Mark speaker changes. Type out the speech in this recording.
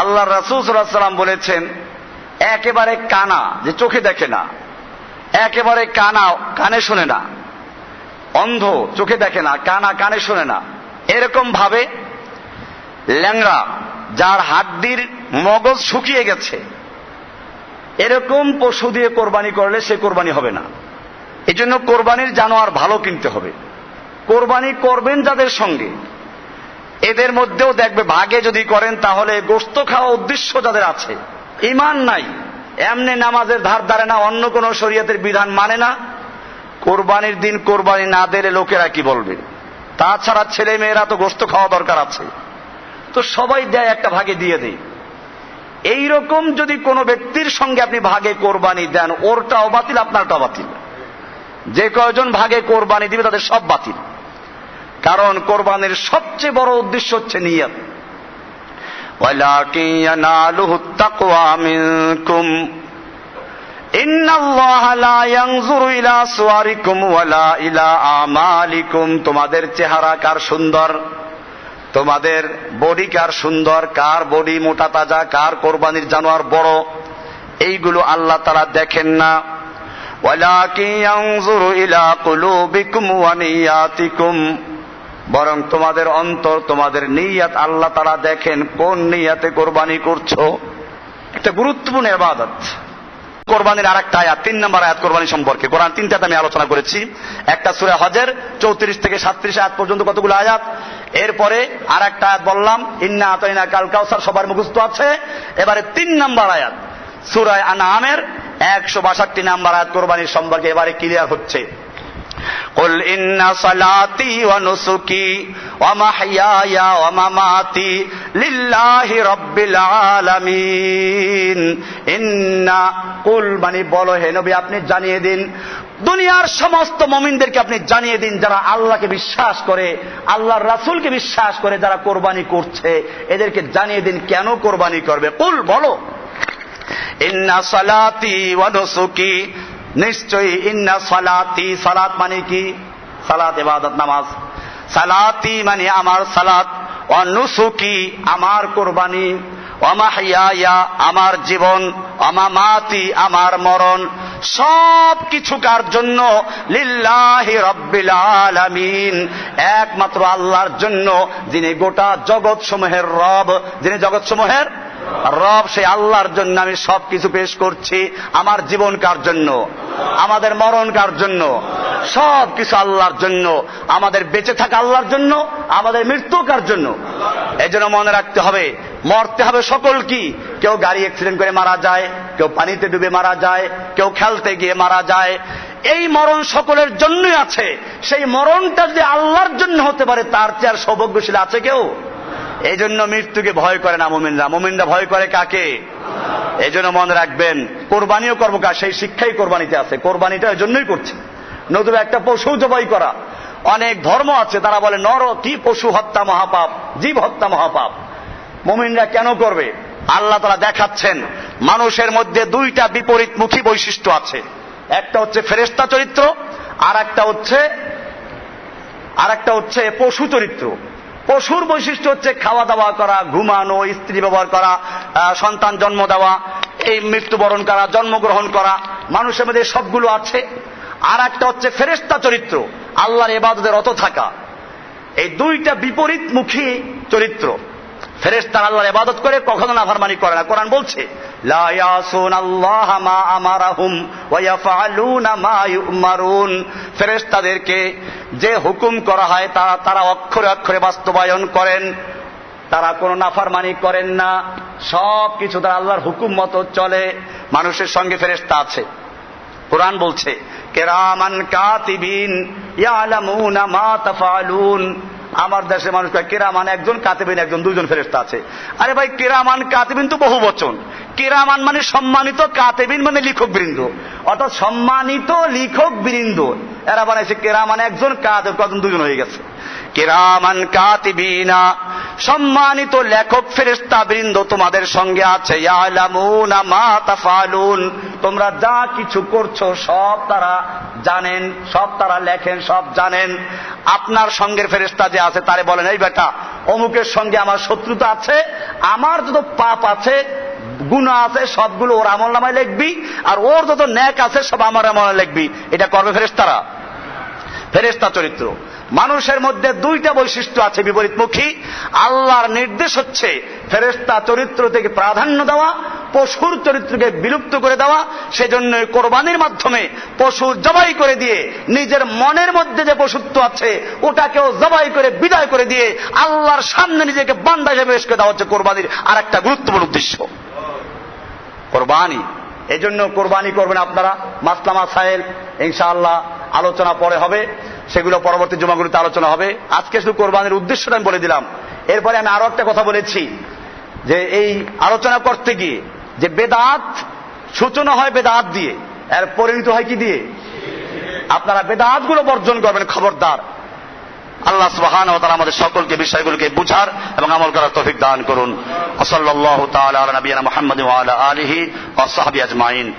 Speaker 1: আল্লাহ রাসুল সাল্লাম বলেছেন, একেবারে কানা, যে চোখে দেখে না, একেবারে কানা, কানে শোনে না, অন্ধ, চোখে দেখে না, কানা, কানে শোনে না। এরকম ভাবে ল্যাংড়া, যার হাড্ডির মগজ শুকিয়ে গেছে, এরকম পশু দিয়ে কোরবানি করলে সে কোরবানি হবে না। এজন্য জন্য কোরবানির জানোয়ার ভালো কিনতে হবে। কোরবানি করবেন যাদের সঙ্গে এদের মধ্যেও দেখবে ভাগে যদি করেন, তাহলে গোস্ত খাওয়া উদ্দেশ্য যাদের আছে, ইমান নাই। এমনি নামাজের ধার ধারে না, অন্য কোন শরীয়তের বিধান মানে না। কোরবানির দিন কোরবানি না দিলে লোকেরা কি বলবে? তাছাড়া ছেলে মেয়েরা তো গোস্ত খাওয়া দরকার আছে। তো সবাই দেয় একটা ভাগে দিয়ে দেয়। এইরকম যদি কোনো ব্যক্তির সঙ্গে আপনি ভাগে কোরবানি দেন, ওরটাও বাতিল, আপনারটাও বাতিল। যে কয়জন ভাগে কোরবানি দিবে, তাদের সব বাতিল। কারণ কোরবানের সবচেয়ে বড় উদ্দেশ্য হচ্ছে নিয়ত। তোমাদের চেহারা কার সুন্দর? তোমাদের বডি কার সুন্দর? কার বডি মোটা তাজা? কার কোরবানির জানোয়ার বড়? এইগুলো আল্লাহ তারা দেখেন না। ওয়ালাকিং ইলা কুলুবিকুম ওয়ানিয়াতিকুম বরং তোমাদের অন্তর, তোমাদের নিয়াত আল্লাহ তারা দেখেন কোন নিয়াতে কোরবানি করছ। একটা গুরুত্বপূর্ণ এবাদত কোরবানির আর একটা আয়াত, তিন নম্বর আয়াত কোরবানি সম্পর্কে। কোরআন তিনটাতে আমি আলোচনা করেছি। একটা সুরে হজের, চৌত্রিশ থেকে সাতত্রিশ আয়াত পর্যন্ত কতগুলো আয়াত? এরপরে আর একটা আয়াত বললাম, ইন্না আতইনা কাল কাউসার সবার মুখস্থ আছে। এবারে তিন নম্বর আয়াত, সুরায় আনা আমের একশো বাষট্টি নাম্বার আয়াত কোরবানির সম্পর্কে এবারে ক্লিয়ার হচ্ছে। قل إن صلاتي ونسكي ومحياي ومماتي لله رب العالمين إن قل মানে বলো হে নবী আপনি জানিয়ে দিন দুনিয়ার সমস্ত মমিনদেরকে আপনি জানিয়ে দিন যারা আল্লাহকে বিশ্বাস করে আল্লাহর রাসুলকে বিশ্বাস করে যারা কোরবানি করছে এদেরকে জানিয়ে দিন কেন কোরবানি করবে কুল বলো ইন্না সালাতি ওয়া নুসুকি নিশ্চয়ই ইন্না সালাতি, সালাত মানে কি? সালাত এবাদত নামাজ। সালাতি মানে আমার সালাত। অনুসুকি আমার কোরবানি। অমাহিয়া আমার জীবন। অমামাতি আমার মরণ। সব কিছু কার জন্য লিল্লাহি রব্বিল আলামিন। একমাত্র আল্লাহর জন্য যিনি গোটা জগৎ সমূহের রব, যিনি জগৎ সমূহের রব সেই আল্লাহর জন্য আমি সব কিছু পেশ করছি। আমার জীবন কার জন্য? আমাদের মরণ কার জন্য? সব কিছু আল্লাহর জন্য। আমাদের বেঁচে থাকা আল্লাহর জন্য, আমাদের মৃত্যু কার জন্য? এই জন্য মনে রাখতে হবে, মরতে হবে সকল কি? কেউ গাড়ি অ্যাক্সিডেন্ট করে মারা যায়, কেউ পানিতে ডুবে মারা যায়, কেউ খেলতে গিয়ে মারা যায়। এই মরণ সকলের জন্যই আছে। সেই মরণটা যে আল্লাহর জন্য হতে পারে, তার চেয়ে আর সৌভাগ্যশীল আছে কেউ? এই জন্য মৃত্যুকে ভয় করে না মোমিনরা। মোমিনরা ভয় করে কাকে? এই জন্য মনে রাখবেন, কোরবানিও করব কাজ সেই শিক্ষাই কোরবানিতে আছে। কোরবানিটা ওই জন্যই করছে। নতুন একটা পশু জবাই করা। অনেক ধর্ম আছে, তারা বলে, নর, কি পশু হত্যা মহাপাপ? জীব হত্যা মহাপাপ। মোমিনরা কেন করবে? আল্লাহ তারা দেখাচ্ছেন, মানুষের মধ্যে দুইটা বিপরীতমুখী বৈশিষ্ট্য আছে। একটা হচ্ছে ফেরেস্তা চরিত্র আর একটা হচ্ছে আর একটা হচ্ছে পশু চরিত্র। পশুর বৈশিষ্ট্য হচ্ছে খাওয়া দাওয়া করা, ঘুমানো, স্ত্রী ব্যবহার করা সন্তান জন্ম দেওয়া, এই মৃত্যুবরণ করা, জন্মগ্রহণ করা, মানুষের মধ্যে সবগুলো আছে। আর একটা হচ্ছে ফেরেস্তা চরিত্র, আল্লাহর এবাদতের অত থাকা। এই দুইটা বিপরীতমুখী চরিত্র। ফেরেস্তার আল্লাহর এবাদত করে, কখনো না নাফারমানি করে না। কোরআন বলছে ফেরেস্তাদেরকে যে হুকুম করা হয় তারা তারা অক্ষরে অক্ষরে বাস্তবায়ন করেন। তারা কোনো নাফারমানি করেন না। সব কিছু তারা আল্লাহর হুকুম মতো চলে। মানুষের সঙ্গে ফেরেস্তা আছে। কোরআন বলছে, কেরামান কাতিবিন আমার দেশের মানুষ কেরামান একজন কাতেবিন, একজন দুজন ফেরেস্তা আছে। আরে ভাই, কেরামান কাতেবিন তো বহু বচন। কেরামান মানে সম্মানিত কাতেবিন মানে লিখক বৃন্দ অর্থাৎ সম্মানিত লিখক বৃন্দ এরা বানাইছে কেরামান একজন, কাতেব কজন দুজন হয়ে গেছে। কেরামান কাতিবিনা, সম্মানিত লেখক ফেরেস্তা বৃন্দ তোমাদের সঙ্গে আছে। তোমরা যা কিছু করছ, সব তারা জানেন, সব তারা লেখেন, সব জানেন। আপনার সঙ্গের ফেরেস্তা যে আছে, তারে বলেন, এই বেটা, অমুকের সঙ্গে আমার শত্রুতা আছে, আমার যত পাপ আছে গুণা আছে, সবগুলো ওর আমল নামায় লিখবি, আর ওর যত ন্যাক আছে, সব আমার আমল লিখবি। এটা করবে ফেরেস্তারা ফেরেস্তা চরিত্র। মানুষের মধ্যে দুইটা বৈশিষ্ট্য আছে বিপরীতমুখী। আল্লাহর নির্দেশ হচ্ছে ফেরেস্তা চরিত্র থেকে প্রাধান্য দেওয়া, পশুর চরিত্রকে বিলুপ্ত করে দেওয়া সেজন্য কোরবানির মাধ্যমে পশু জবাই করে দিয়ে, নিজের মনের মধ্যে যে পশুত্ব আছে, ওটাকেও জবাই করে, বিদায় করে দিয়ে, আল্লাহর সামনে নিজেকে বান্দা হিসেবে করে দেওয়া হচ্ছে কোরবানির আর একটা গুরুত্বপূর্ণ উদ্দেশ্য। কোরবানি। এই জন্য কোরবানি করবেন আপনারা। মাসলামা সাহেল ইনশাআল্লাহ আলোচনা পরে হবে। সেগুলো পরবর্তী জমাগুলিতে আলোচনা হবে। আজকে শুধু কোরবানির উদ্দেশ্যটা আমি বলে দিলাম। এরপরে আমি আরও একটা কথা বলেছি যে এই আলোচনা করতে গিয়ে যে বেদাত, সূচনা হয় বেদাত দিয়ে। এর পরিণত হয় কি দিয়ে? আপনারা বেদাতগুলো বর্জন করবেন, খবরদার। আল্লাহ সুবহান ও তারা আমাদের সকলকে বিষয়গুলোকে বুঝার এবং আমল করার তৌফিক দান করুন। ওসল্লাল্লাহু তালা আলা মোহাম্মদ আলিহি ওয়া সাহবিহি আজমাইন।